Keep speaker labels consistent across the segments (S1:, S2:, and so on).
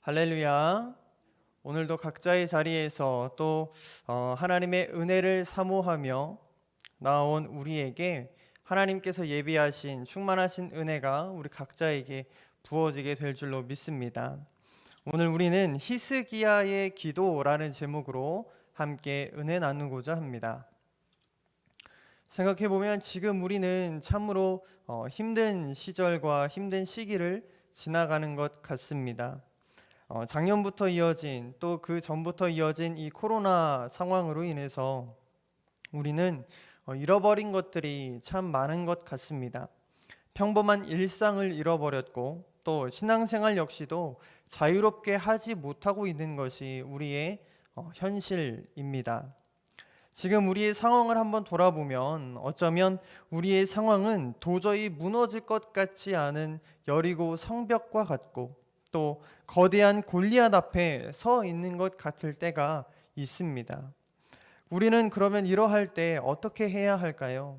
S1: 할렐루야. 오늘도 각자의 자리에서 또 어, 하나님의 은혜를 사모하며 나온 우리에게 하나님께서 예비하신 충만하신 은혜가 우리 각자에게 부어지게 될 줄로 믿습니다. 오늘 우리는 히스기야의 기도라는 제목으로 함께 은혜 나누고자 합니다. 생각해 보면 지금 우리는 참으로 어, 힘든 시절과 힘든 시기를 지나가는 것 같습니다. 어, 작년부터 이어진 또 그 전부터 이어진 이 코로나 상황으로 인해서 우리는 어, 잃어버린 것들이 참 많은 것 같습니다. 평범한 일상을 잃어버렸고 또 신앙생활 역시도 자유롭게 하지 못하고 있는 것이 우리의 어, 현실입니다. 지금 우리의 상황을 한번 돌아보면 어쩌면 우리의 상황은 도저히 무너질 것 같지 않은 여리고 성벽과 같고 또 거대한 골리앗 앞에 서 있는 것 같을 때가 있습니다. 우리는 그러면 이러할 때 어떻게 해야 할까요?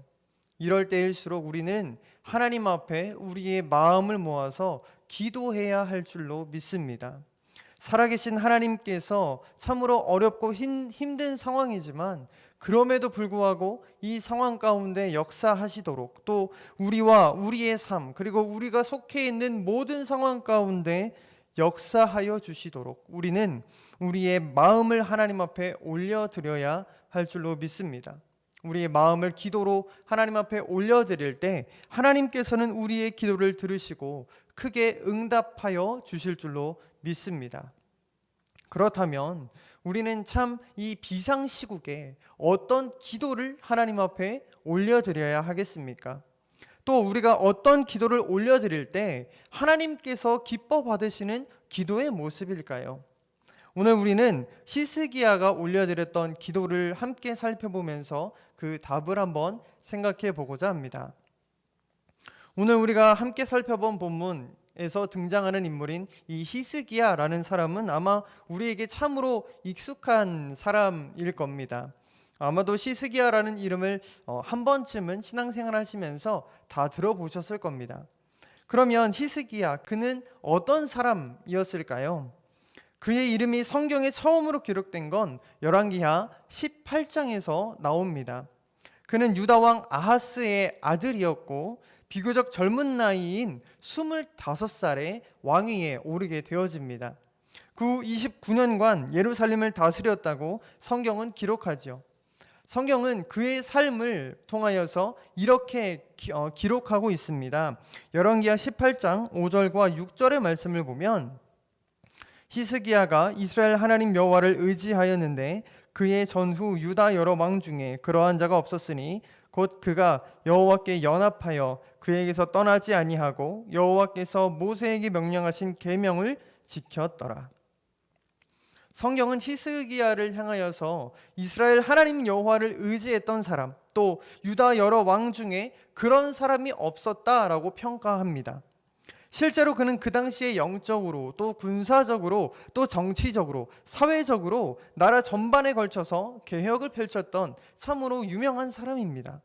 S1: 이럴 때일수록 우리는 하나님 앞에 우리의 마음을 모아서 기도해야 할 줄로 믿습니다. 살아계신 하나님께서 참으로 어렵고 힘, 힘든 상황이지만 그럼에도 불구하고 이 상황 가운데 역사하시도록 또 우리와 우리의 삶 그리고 우리가 속해 있는 모든 상황 가운데 역사하여 주시도록 우리는 우리의 마음을 하나님 앞에 올려드려야 할 줄로 믿습니다. 우리의 마음을 기도로 하나님 앞에 올려드릴 때 하나님께서는 우리의 기도를 들으시고 크게 응답하여 주실 줄로 믿습니다. 그렇다면 우리는 참 이 비상시국에 어떤 기도를 하나님 앞에 올려드려야 하겠습니까? 또 우리가 어떤 기도를 올려드릴 때 하나님께서 기뻐 받으시는 기도의 모습일까요? 오늘 우리는 히스기야가 올려드렸던 기도를 함께 살펴보면서 그 답을 한번 생각해 보고자 합니다. 오늘 우리가 함께 살펴본 본문 에서 등장하는 인물인 이 히스기야라는 사람은 아마 우리에게 참으로 익숙한 사람일 겁니다. 아마도 시스기야라는 이름을 어, 한 번쯤은 신앙생활 하시면서 다 들어보셨을 겁니다. 그러면 히스기야 그는 어떤 사람이었을까요? 그의 이름이 성경에 처음으로 기록된 건 열왕기하 18장에서 나옵니다. 그는 유다 왕 아하스의 아들이었고 비교적 젊은 나이인 25살에 왕위에 오르게 되어집니다. 그 29년간 예루살렘을 다스렸다고 성경은 기록하지요. 성경은 그의 삶을 통하여서 이렇게 기, 어, 기록하고 있습니다. 열왕기하 18장 5절과 6절의 말씀을 보면 히스기야가 이스라엘 하나님 여호와를 의지하였는데 그의 전후 유다 여러 왕 중에 그러한 자가 없었으니 곧 그가 여호와께 연합하여 그에게서 떠나지 아니하고 여호와께서 모세에게 명령하신 계명을 지켰더라. 성경은 히스기야를 향하여서 이스라엘 하나님 여호와를 의지했던 사람 또 유다 여러 왕 중에 그런 사람이 없었다라고 평가합니다. 실제로 그는 그 당시에 영적으로 또 군사적으로 또 정치적으로 사회적으로 나라 전반에 걸쳐서 개혁을 펼쳤던 참으로 유명한 사람입니다.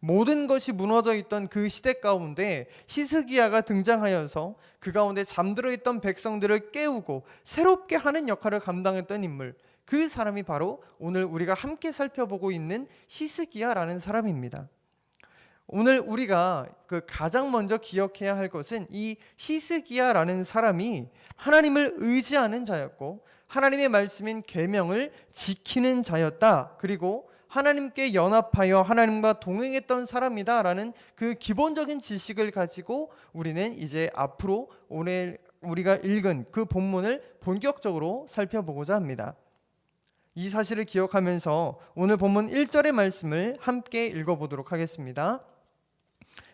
S1: 모든 것이 무너져 있던 그 시대 가운데 히스기야가 등장하여서 그 가운데 잠들어 있던 백성들을 깨우고 새롭게 하는 역할을 감당했던 인물 그 사람이 바로 오늘 우리가 함께 살펴보고 있는 히스기야라는 사람입니다. 오늘 우리가 그 가장 먼저 기억해야 할 것은 이 히스기야라는 사람이 하나님을 의지하는 자였고 하나님의 말씀인 계명을 지키는 자였다. 그리고 하나님께 연합하여 하나님과 동행했던 사람이다라는 그 기본적인 지식을 가지고 우리는 이제 앞으로 오늘 우리가 읽은 그 본문을 본격적으로 살펴보고자 합니다. 이 사실을 기억하면서 오늘 본문 1절의 말씀을 함께 읽어보도록 하겠습니다.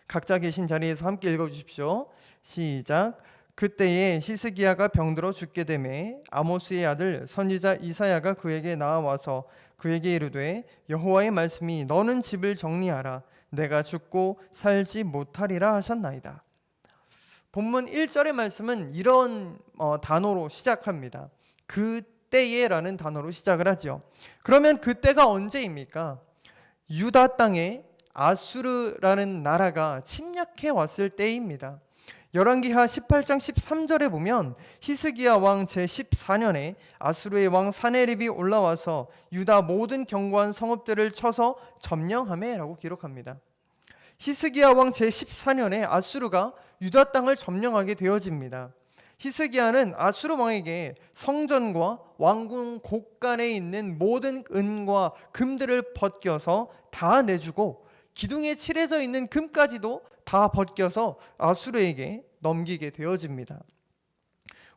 S1: 각자 계신 자리에서 함께 읽어 주십시오. 시작. 그때에 히스기야가 병들어 죽게 되매 아모스의 아들 선지자 이사야가 그에게 나와서 그에게 이르되 여호와의 말씀이 너는 집을 정리하라 내가 죽고 살지 못하리라 하셨나이다. 본문 1절의 말씀은 이런 어, 단어로 시작합니다. 그때에라는 단어로 시작을 하죠. 그러면 그때가 언제입니까? 유다 땅에 아수르라는 나라가 침략해 왔을 때입니다. 열왕기하 18장 13절에 보면 히스기야 왕 제14년에 아수르의 왕 사네립이 올라와서 유다 모든 견고한 성읍들을 쳐서 점령하매라고 기록합니다. 히스기야 왕 제14년에 아수르가 유다 땅을 점령하게 되어집니다. 히스기야는 아수르 왕에게 성전과 왕궁 곳간에 있는 모든 은과 금들을 벗겨서 다 내주고 기둥에 칠해져 있는 금까지도 다 벗겨서 아수르에게 넘기게 되어집니다.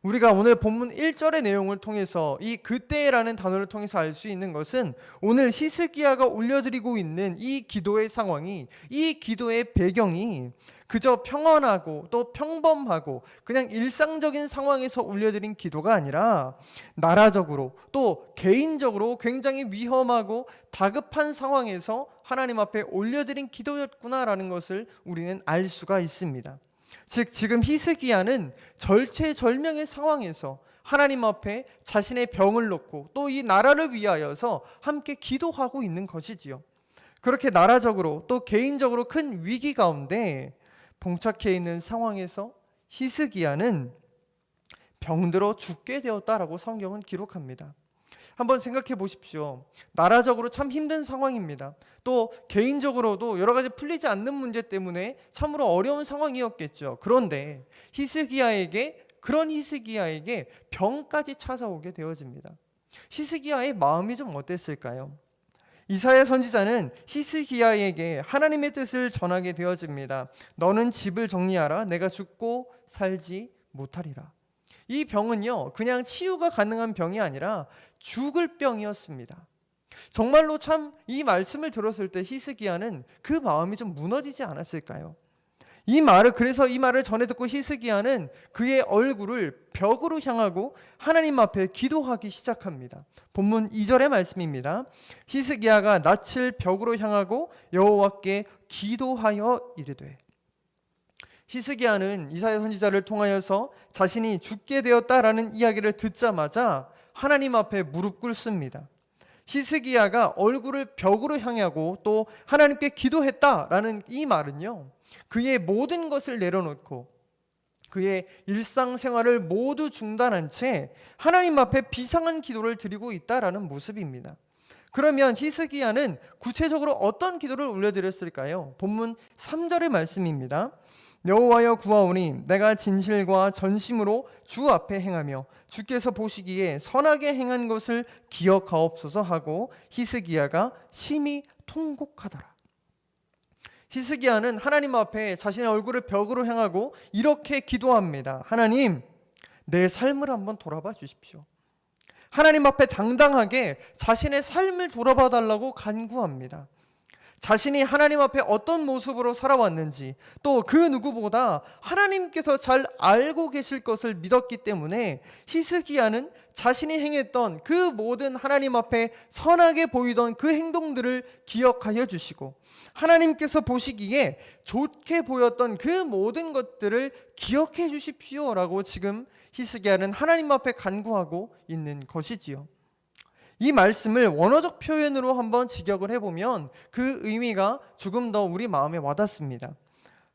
S1: 우리가 오늘 본문 1절의 내용을 통해서 이 그때라는 단어를 통해서 알 수 있는 것은 오늘 히스기야가 올려드리고 있는 이 기도의 상황이 이 기도의 배경이 그저 평안하고 또 평범하고 그냥 일상적인 상황에서 올려드린 기도가 아니라 나라적으로 또 개인적으로 굉장히 위험하고 다급한 상황에서 하나님 앞에 올려드린 기도였구나라는 것을 우리는 알 수가 있습니다. 즉 지금 히스기야는 절체절명의 상황에서 하나님 앞에 자신의 병을 놓고 또 이 나라를 위하여서 함께 기도하고 있는 것이지요. 그렇게 나라적으로 또 개인적으로 큰 위기 가운데 봉착해 있는 상황에서 히스기야는 병들어 죽게 되었다라고 성경은 기록합니다. 한번 생각해 보십시오. 나라적으로 참 힘든 상황입니다. 또 개인적으로도 여러 가지 풀리지 않는 문제 때문에 참으로 어려운 상황이었겠죠. 그런데 히스기야에게 그런 히스기야에게 병까지 찾아오게 되어집니다. 히스기야의 마음이 좀 어땠을까요? 이사야 선지자는 히스기야에게 하나님의 뜻을 전하게 되어집니다. 너는 집을 정리하라. 내가 죽고 살지 못하리라. 이 병은요, 그냥 치유가 가능한 병이 아니라 죽을 병이었습니다. 정말로 참 이 말씀을 들었을 때 히스기야는 그 마음이 좀 무너지지 않았을까요? 이 말을 그래서 이 말을 전해 듣고 히스기야는 그의 얼굴을 벽으로 향하고 하나님 앞에 기도하기 시작합니다. 본문 2절의 말씀입니다. 히스기야가 낯을 벽으로 향하고 여호와께 기도하여 이르되 히스기야는 이사야 선지자를 통하여서 자신이 죽게 되었다라는 이야기를 듣자마자 하나님 앞에 무릎 꿇습니다. 히스기야가 얼굴을 벽으로 향하고 또 하나님께 기도했다라는 이 말은요. 그의 모든 것을 내려놓고 그의 일상생활을 모두 중단한 채 하나님 앞에 비상한 기도를 드리고 있다라는 모습입니다. 그러면 히스기야는 구체적으로 어떤 기도를 올려드렸을까요? 본문 3절의 말씀입니다. 여호와여 구하오니 내가 진실과 전심으로 주 앞에 행하며 주께서 보시기에 선하게 행한 것을 기억하옵소서 하고 히스기야가 심히 통곡하더라. 히스기야는 하나님 앞에 자신의 얼굴을 벽으로 향하고 이렇게 기도합니다. 하나님, 내 삶을 한번 돌아봐 주십시오. 하나님 앞에 당당하게 자신의 삶을 돌아봐 달라고 간구합니다. 자신이 하나님 앞에 어떤 모습으로 살아왔는지 또 그 누구보다 하나님께서 잘 알고 계실 것을 믿었기 때문에 히스기야는 자신이 행했던 그 모든 하나님 앞에 선하게 보이던 그 행동들을 기억하여 주시고 하나님께서 보시기에 좋게 보였던 그 모든 것들을 기억해 주십시오라고 지금 히스기야는 하나님 앞에 간구하고 있는 것이지요. 이 말씀을 원어적 표현으로 한번 직역을 해보면 그 의미가 조금 더 우리 마음에 와닿습니다.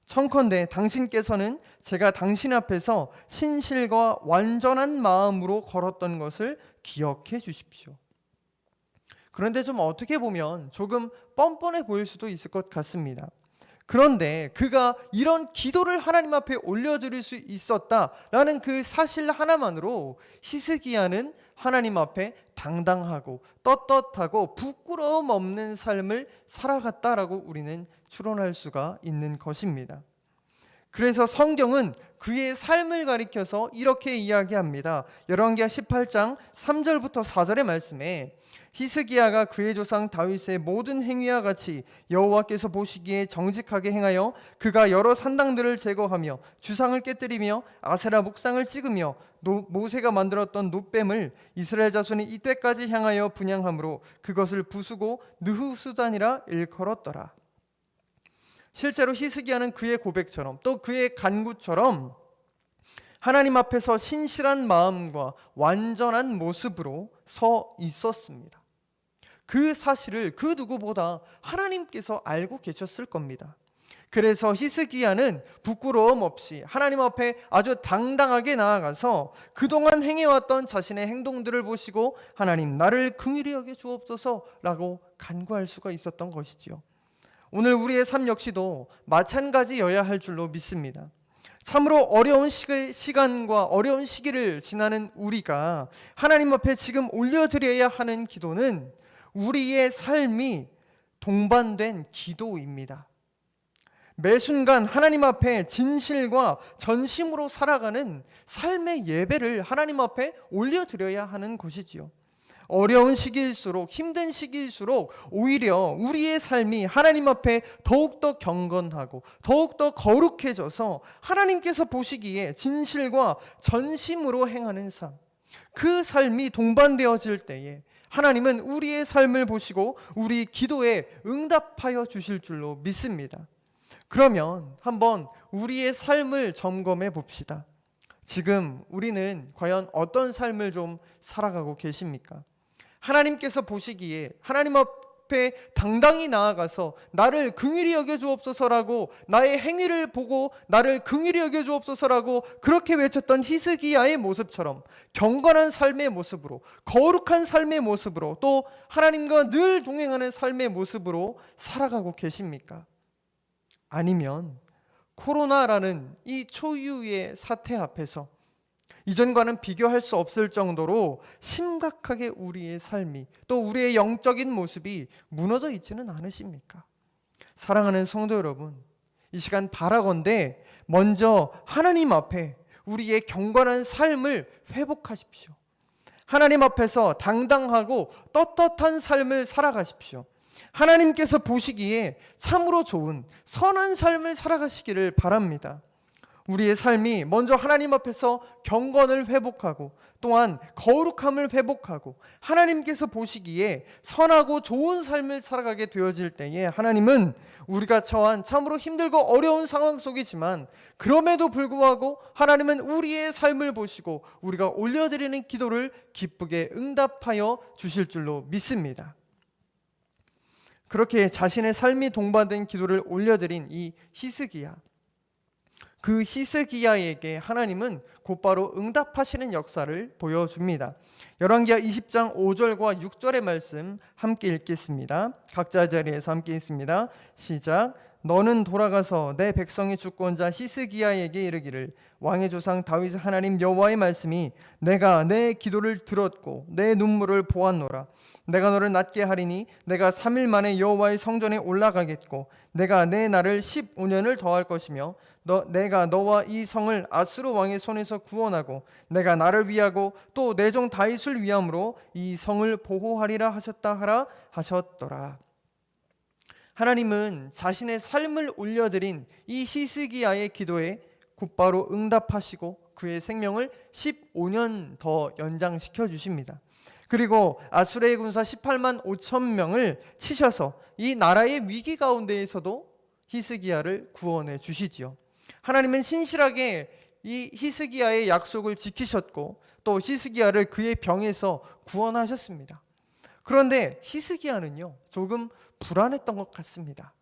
S1: 청컨대 당신께서는 제가 당신 앞에서 신실과 완전한 마음으로 걸었던 것을 기억해 주십시오. 그런데 좀 어떻게 보면 조금 뻔뻔해 보일 수도 있을 것 같습니다. 그런데 그가 이런 기도를 하나님 앞에 올려드릴 수 있었다라는 그 사실 하나만으로 히스기야는 하나님 앞에 당당하고 떳떳하고 부끄러움 없는 삶을 살아갔다라고 우리는 추론할 수가 있는 것입니다. 그래서 성경은 그의 삶을 가리켜서 이렇게 이야기합니다. 열왕기하 18장 3절부터 4절의 말씀에 히스기야가 그의 조상 다윗의 모든 행위와 같이 여호와께서 보시기에 정직하게 행하여 그가 여러 산당들을 제거하며 주상을 깨뜨리며 아세라 목상을 찍으며 노, 모세가 만들었던 노뱀을 이스라엘 자손이 이때까지 향하여 분양함으로 그것을 부수고 느후수단이라 일컬었더라. 실제로 히스기야는 그의 고백처럼 또 그의 간구처럼 하나님 앞에서 신실한 마음과 완전한 모습으로 서 있었습니다. 그 사실을 그 누구보다 하나님께서 알고 계셨을 겁니다. 그래서 히스기야는 부끄러움 없이 하나님 앞에 아주 당당하게 나아가서 그동안 행해왔던 자신의 행동들을 보시고 하나님 나를 긍휼히 여겨 주옵소서라고 간구할 수가 있었던 것이지요. 오늘 우리의 삶 역시도 마찬가지여야 할 줄로 믿습니다. 참으로 어려운 시기, 시간과 어려운 시기를 지나는 우리가 하나님 앞에 지금 올려드려야 하는 기도는 우리의 삶이 동반된 기도입니다. 매 순간 하나님 앞에 진실과 전심으로 살아가는 삶의 예배를 하나님 앞에 올려드려야 하는 것이지요. 어려운 시기일수록 힘든 시기일수록 오히려 우리의 삶이 하나님 앞에 더욱더 경건하고 더욱더 거룩해져서 하나님께서 보시기에 진실과 전심으로 행하는 삶. 그 삶이 동반되어질 때에 하나님은 우리의 삶을 보시고 우리 기도에 응답하여 주실 줄로 믿습니다. 그러면 한번 우리의 삶을 점검해 봅시다. 지금 우리는 과연 어떤 삶을 좀 살아가고 계십니까? 하나님께서 보시기에 하나님 앞에 당당히 나아가서 나를 긍휼히 여겨 주옵소서라고 나의 행위를 보고 나를 긍휼히 여겨 주옵소서라고 그렇게 외쳤던 히스기야의 모습처럼 경건한 삶의 모습으로 거룩한 삶의 모습으로 또 하나님과 늘 동행하는 삶의 모습으로 살아가고 계십니까? 아니면 코로나라는 이 초유의 사태 앞에서 이전과는 비교할 수 없을 정도로 심각하게 우리의 삶이 또 우리의 영적인 모습이 무너져 있지는 않으십니까? 사랑하는 성도 여러분, 이 시간 바라건대 먼저 하나님 앞에 우리의 경건한 삶을 회복하십시오. 하나님 앞에서 당당하고 떳떳한 삶을 살아가십시오. 하나님께서 보시기에 참으로 좋은 선한 삶을 살아가시기를 바랍니다. 우리의 삶이 먼저 하나님 앞에서 경건을 회복하고 또한 거룩함을 회복하고 하나님께서 보시기에 선하고 좋은 삶을 살아가게 되어질 때에 하나님은 우리가 처한 참으로 힘들고 어려운 상황 속이지만 그럼에도 불구하고 하나님은 우리의 삶을 보시고 우리가 올려드리는 기도를 기쁘게 응답하여 주실 줄로 믿습니다. 그렇게 자신의 삶이 동반된 기도를 올려드린 이 히스기야 그 히스기야에게 하나님은 곧바로 응답하시는 역사를 보여줍니다. 열왕기하 20장 5절과 6절의 말씀 함께 읽겠습니다. 각자 자리에서 함께 읽습니다. 시작. 너는 돌아가서 내 백성의 주권자 히스기야에게 이르기를 왕의 조상 다윗 하나님 여호와의 말씀이 내가 내 기도를 들었고 내 눈물을 보았노라 내가 너를 낫게 하리니 내가 3일 만에 여호와의 성전에 올라가겠고 내가 내 날을 15년을 더할 것이며 너 내가 너와 이 성을 아수르 왕의 손에서 구원하고 내가 나를 위하고 또 내 종 다윗을 위함으로 이 성을 보호하리라 하셨다 하라 하셨더라. 하나님은 자신의 삶을 올려드린 이 히스기야의 기도에 곧바로 응답하시고 그의 생명을 15년 더 연장시켜 주십니다. 그리고 아수르의 군사 18만 5천 명을 치셔서 이 나라의 위기 가운데에서도 히스기야를 구원해 주시지요. 하나님은 신실하게 이 히스기야의 약속을 지키셨고 또 히스기야를 그의 병에서 구원하셨습니다. 그런데 히스기야는요 조금 불안했던 것 같습니다.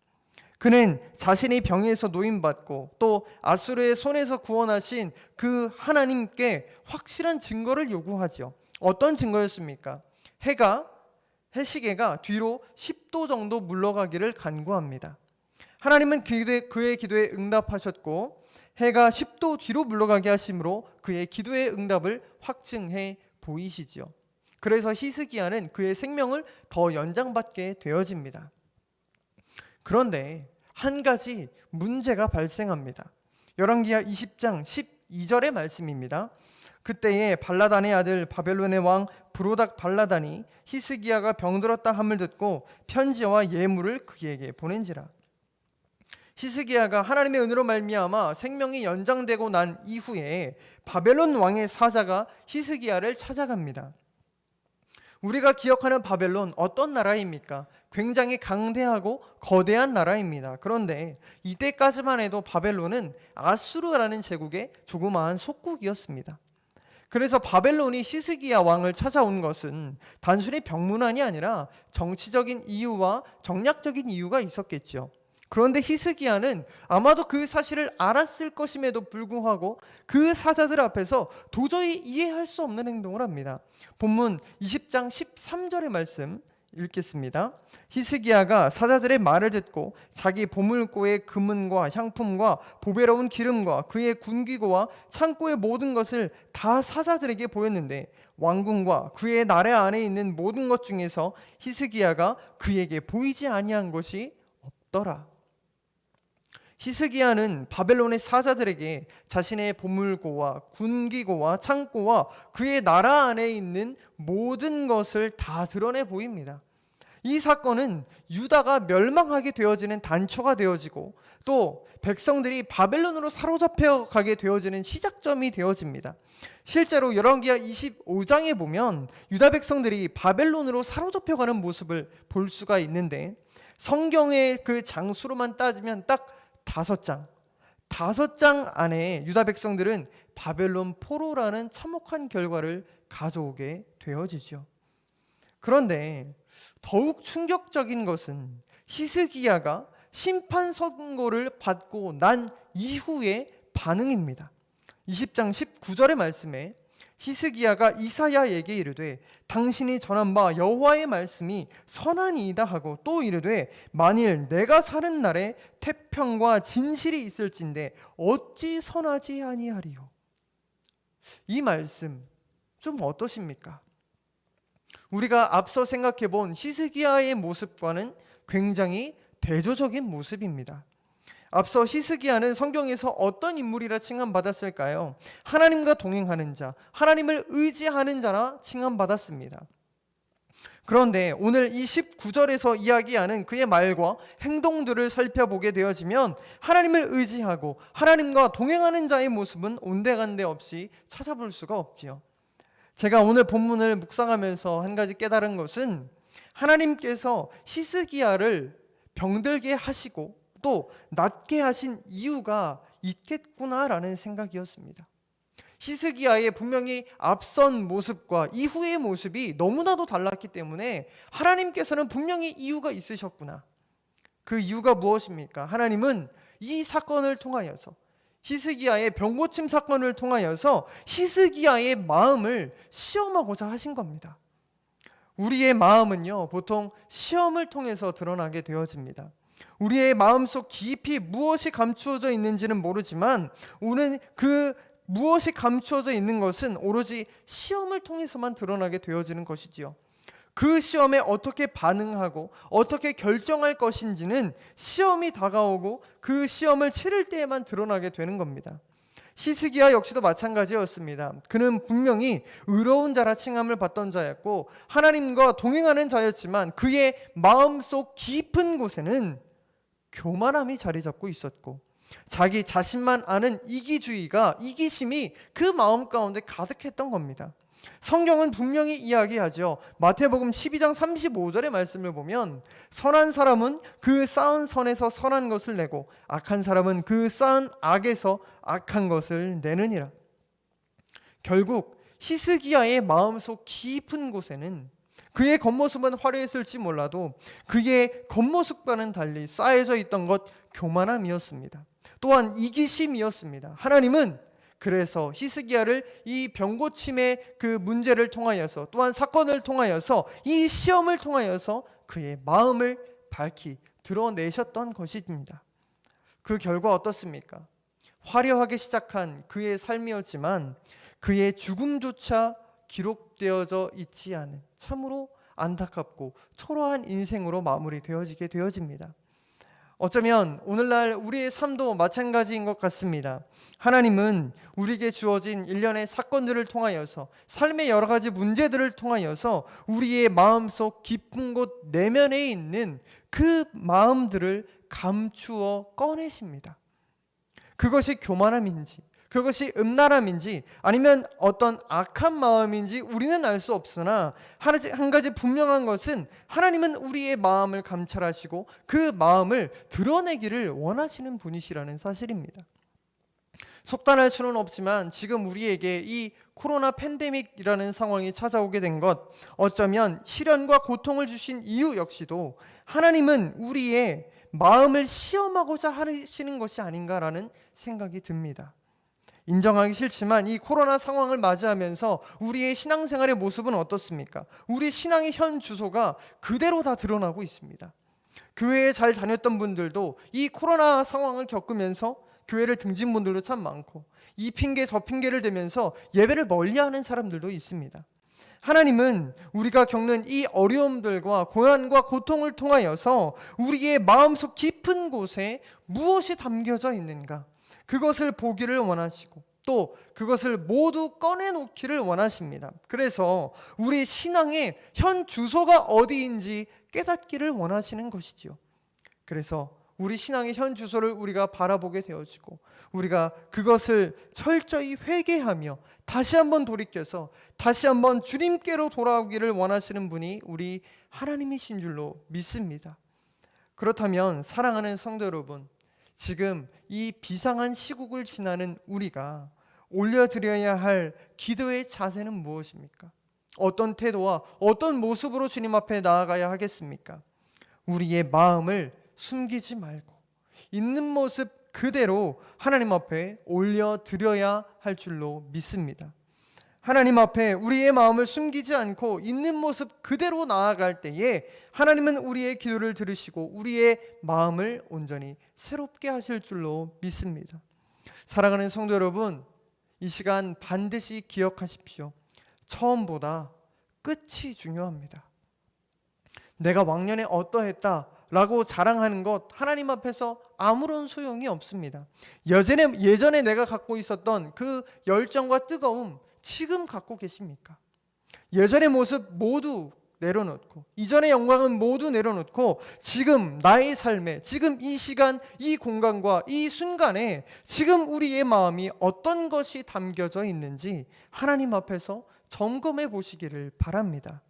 S1: 그는 자신이 병에서 노임받고 또 아수르의 손에서 구원하신 그 하나님께 확실한 증거를 요구하죠. 어떤 증거였습니까? 해가 해시계가 뒤로 10도 정도 물러가기를 간구합니다. 하나님은 그의 기도에 응답하셨고 해가 10도 뒤로 물러가게 하심으로 그의 기도의 응답을 확증해 보이시지요. 그래서 히스기야는 그의 생명을 더 연장받게 되어집니다. 그런데 한 가지 문제가 발생합니다. 열왕기하 20장 12절의 말씀입니다. 그때에 발라단의 아들 바벨론의 왕 브로닥 발라단이 히스기야가 병들었다 함을 듣고 편지와 예물을 그에게 보낸지라. 히스기야가 하나님의 은혜로 말미암아 생명이 연장되고 난 이후에 바벨론 왕의 사자가 히스기야를 찾아갑니다. 우리가 기억하는 바벨론 어떤 나라입니까? 굉장히 강대하고 거대한 나라입니다. 그런데 이때까지만 해도 바벨론은 아수르라는 제국의 조그마한 속국이었습니다. 그래서 바벨론이 시스기야 왕을 찾아온 것은 단순히 병문안이 아니라 정치적인 이유와 정략적인 이유가 있었겠죠. 그런데 히스기야는 아마도 그 사실을 알았을 것임에도 불구하고 그 사자들 앞에서 도저히 이해할 수 없는 행동을 합니다. 본문 20장 13절의 말씀 읽겠습니다. 히스기야가 사자들의 말을 듣고 자기 보물고의 금은과 향품과 보배로운 기름과 그의 군기고와 창고의 모든 것을 다 사자들에게 보였는데 왕궁과 그의 나라 안에 있는 모든 것 중에서 히스기야가 그에게 보이지 아니한 것이 없더라. 히스기야는 바벨론의 사자들에게 자신의 보물고와 군기고와 창고와 그의 나라 안에 있는 모든 것을 다 드러내 보입니다. 이 사건은 유다가 멸망하게 되어지는 단초가 되어지고 또 백성들이 바벨론으로 사로잡혀 가게 되어지는 시작점이 되어집니다. 실제로 열왕기하 25장에 보면 유다 백성들이 바벨론으로 사로잡혀 가는 모습을 볼 수가 있는데 성경의 그 장수로만 따지면 딱 다섯 장. 다섯 장 안에 유다 백성들은 바벨론 포로라는 참혹한 결과를 가져오게 되어지죠. 그런데 더욱 충격적인 것은 히스기야가 심판 선고를 받고 난 이후의 반응입니다. 20장 19절의 말씀에 히스기야가 이사야에게 이르되 당신이 전한 바 여호와의 말씀이 선하니이다 하고 또 이르되 만일 내가 사는 날에 태평과 진실이 있을진데 어찌 선하지 아니하리요 이 말씀 좀 어떠십니까? 우리가 앞서 생각해 본 히스기야의 모습과는 굉장히 대조적인 모습입니다. 앞서 히스기야는 성경에서 어떤 인물이라 칭함받았을까요? 하나님과 동행하는 자, 하나님을 의지하는 자라 칭함받았습니다. 그런데 오늘 이 19절에서 이야기하는 그의 말과 행동들을 살펴보게 되어지면 하나님을 의지하고 하나님과 동행하는 자의 모습은 온데간데 없이 찾아볼 수가 없지요. 제가 오늘 본문을 묵상하면서 한 가지 깨달은 것은 하나님께서 히스기야를 병들게 하시고 또 낫게 하신 이유가 있겠구나라는 생각이었습니다. 히스기야의 분명히 앞선 모습과 이후의 모습이 너무나도 달랐기 때문에 하나님께서는 분명히 이유가 있으셨구나. 그 이유가 무엇입니까? 하나님은 이 사건을 통하여서 히스기야의 병고침 사건을 통하여서 히스기야의 마음을 시험하고자 하신 겁니다. 우리의 마음은요, 보통 시험을 통해서 드러나게 되어집니다. 우리의 마음속 깊이 무엇이 감추어져 있는지는 모르지만 우리는 그 무엇이 감추어져 있는 것은 오로지 시험을 통해서만 드러나게 되어지는 것이지요. 그 시험에 어떻게 반응하고 어떻게 결정할 것인지는 시험이 다가오고 그 시험을 치를 때에만 드러나게 되는 겁니다. 히스기야 역시도 마찬가지였습니다. 그는 분명히 의로운 자라 칭함을 받던 자였고 하나님과 동행하는 자였지만 그의 마음속 깊은 곳에는 교만함이 자리 잡고 있었고 자기 자신만 아는 이기주의가 이기심이 그 마음 가운데 가득했던 겁니다. 성경은 분명히 이야기하죠. 마태복음 12장 35절의 말씀을 보면 선한 사람은 그 쌓은 선에서 선한 것을 내고 악한 사람은 그 쌓은 악에서 악한 것을 내느니라. 결국 히스기야의 마음속 깊은 곳에는 그의 겉모습은 화려했을지 몰라도 그의 겉모습과는 달리 쌓여져 있던 것 교만함이었습니다. 또한 이기심이었습니다. 하나님은 그래서 히스기야를 이 병고침의 그 문제를 통하여서 또한 사건을 통하여서 이 시험을 통하여서 그의 마음을 밝히 드러내셨던 것입니다. 그 결과 어떻습니까? 화려하게 시작한 그의 삶이었지만 그의 죽음조차 기록되어져 있지 않은 참으로 안타깝고 초라한 인생으로 마무리되어지게 되어집니다. 어쩌면 오늘날 우리의 삶도 마찬가지인 것 같습니다. 하나님은 우리에게 주어진 일련의 사건들을 통하여서 삶의 여러 가지 문제들을 통하여서 우리의 마음속 깊은 곳 내면에 있는 그 마음들을 감추어 꺼내십니다. 그것이 교만함인지 그것이 음란함인지 아니면 어떤 악한 마음인지 우리는 알 수 없으나 한 가지 분명한 것은 하나님은 우리의 마음을 감찰하시고 그 마음을 드러내기를 원하시는 분이시라는 사실입니다. 속단할 수는 없지만 지금 우리에게 이 코로나 팬데믹이라는 상황이 찾아오게 된 것 어쩌면 시련과 고통을 주신 이유 역시도 하나님은 우리의 마음을 시험하고자 하시는 것이 아닌가라는 생각이 듭니다. 인정하기 싫지만 이 코로나 상황을 맞이하면서 우리의 신앙생활의 모습은 어떻습니까? 우리 신앙의 현 주소가 그대로 다 드러나고 있습니다. 교회에 잘 다녔던 분들도 이 코로나 상황을 겪으면서 교회를 등진 분들도 참 많고 이 핑계 저 핑계를 대면서 예배를 멀리하는 사람들도 있습니다. 하나님은 우리가 겪는 이 어려움들과 고난과 고통을 통하여서 우리의 마음속 깊은 곳에 무엇이 담겨져 있는가 그것을 보기를 원하시고 또 그것을 모두 꺼내놓기를 원하십니다. 그래서 우리 신앙의 현 주소가 어디인지 깨닫기를 원하시는 것이지요. 그래서 우리 신앙의 현 주소를 우리가 바라보게 되어지고 우리가 그것을 철저히 회개하며 다시 한번 돌이켜서 다시 한번 주님께로 돌아오기를 원하시는 분이 우리 하나님이신 줄로 믿습니다. 그렇다면 사랑하는 성도 여러분, 지금 이 비상한 시국을 지나는 우리가 올려드려야 할 기도의 자세는 무엇입니까? 어떤 태도와 어떤 모습으로 주님 앞에 나아가야 하겠습니까? 우리의 마음을 숨기지 말고 있는 모습 그대로 하나님 앞에 올려드려야 할 줄로 믿습니다. 하나님 앞에 우리의 마음을 숨기지 않고 있는 모습 그대로 나아갈 때에 하나님은 우리의 기도를 들으시고 우리의 마음을 온전히 새롭게 하실 줄로 믿습니다. 사랑하는 성도 여러분, 이 시간 반드시 기억하십시오. 처음보다 끝이 중요합니다. 내가 왕년에 어떠했다 라고 자랑하는 것 하나님 앞에서 아무런 소용이 없습니다. 예전에 예전에 내가 갖고 있었던 그 열정과 뜨거움 지금 갖고 계십니까? 예전의 모습 모두 내려놓고 이전의 영광은 모두 내려놓고 지금 나의 삶에 지금 이 시간 이 공간과 이 순간에 지금 우리의 마음이 어떤 것이 담겨져 있는지 하나님 앞에서 점검해 보시기를 바랍니다.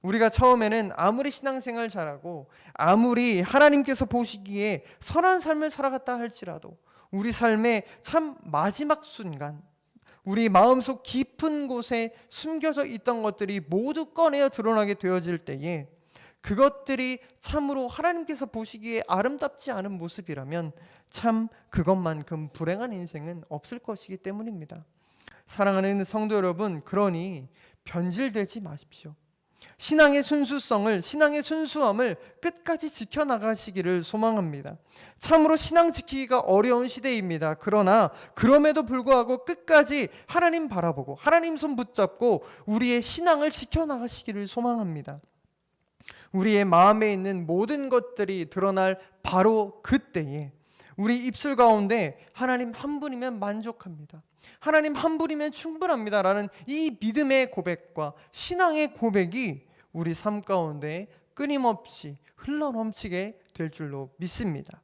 S1: 우리가 처음에는 아무리 신앙생활 잘하고 아무리 하나님께서 보시기에 선한 삶을 살아갔다 할지라도 우리 삶의 참 마지막 순간 우리 마음속 깊은 곳에 숨겨져 있던 것들이 모두 꺼내어 드러나게 되어질 때에 그것들이 참으로 하나님께서 보시기에 아름답지 않은 모습이라면 참 그것만큼 불행한 인생은 없을 것이기 때문입니다. 사랑하는 성도 여러분, 그러니 변질되지 마십시오. 신앙의 순수성을 신앙의 순수함을 끝까지 지켜 나가시기를 소망합니다. 참으로 신앙 지키기가 어려운 시대입니다. 그러나 그럼에도 불구하고 끝까지 하나님 바라보고 하나님 손 붙잡고 우리의 신앙을 지켜 나가시기를 소망합니다. 우리의 마음에 있는 모든 것들이 드러날 바로 그때에 우리 입술 가운데 하나님 한 분이면 만족합니다. 하나님 한 분이면 충분합니다 라는 이 믿음의 고백과 신앙의 고백이 우리 삶 가운데 끊임없이 흘러 넘치게 될 줄로 믿습니다.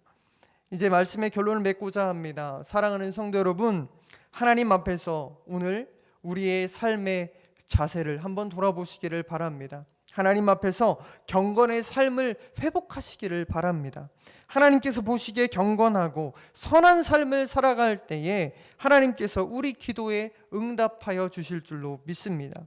S1: 이제 말씀의 결론을 맺고자 합니다. 사랑하는 성도 여러분, 하나님 앞에서 오늘 우리의 삶의 자세를 한번 돌아보시기를 바랍니다. 하나님 앞에서 경건의 삶을 회복하시기를 바랍니다. 하나님께서 보시기에 경건하고 선한 삶을 살아갈 때에 하나님께서 우리 기도에 응답하여 주실 줄로 믿습니다.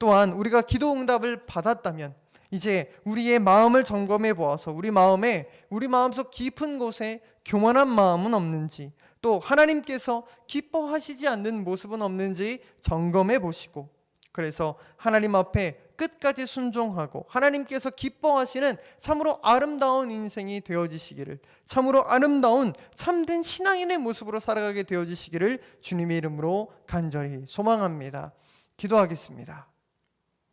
S1: 또한 우리가 기도 응답을 받았다면 이제 우리의 마음을 점검해 보아서 우리 마음에 우리 마음속 깊은 곳에 교만한 마음은 없는지 또 하나님께서 기뻐하시지 않는 모습은 없는지 점검해 보시고 그래서 하나님 앞에 끝까지 순종하고 하나님께서 기뻐하시는 참으로 아름다운 인생이 되어지시기를 참으로 아름다운 참된 신앙인의 모습으로 살아가게 되어지시기를 주님의 이름으로 간절히 소망합니다. 기도하겠습니다.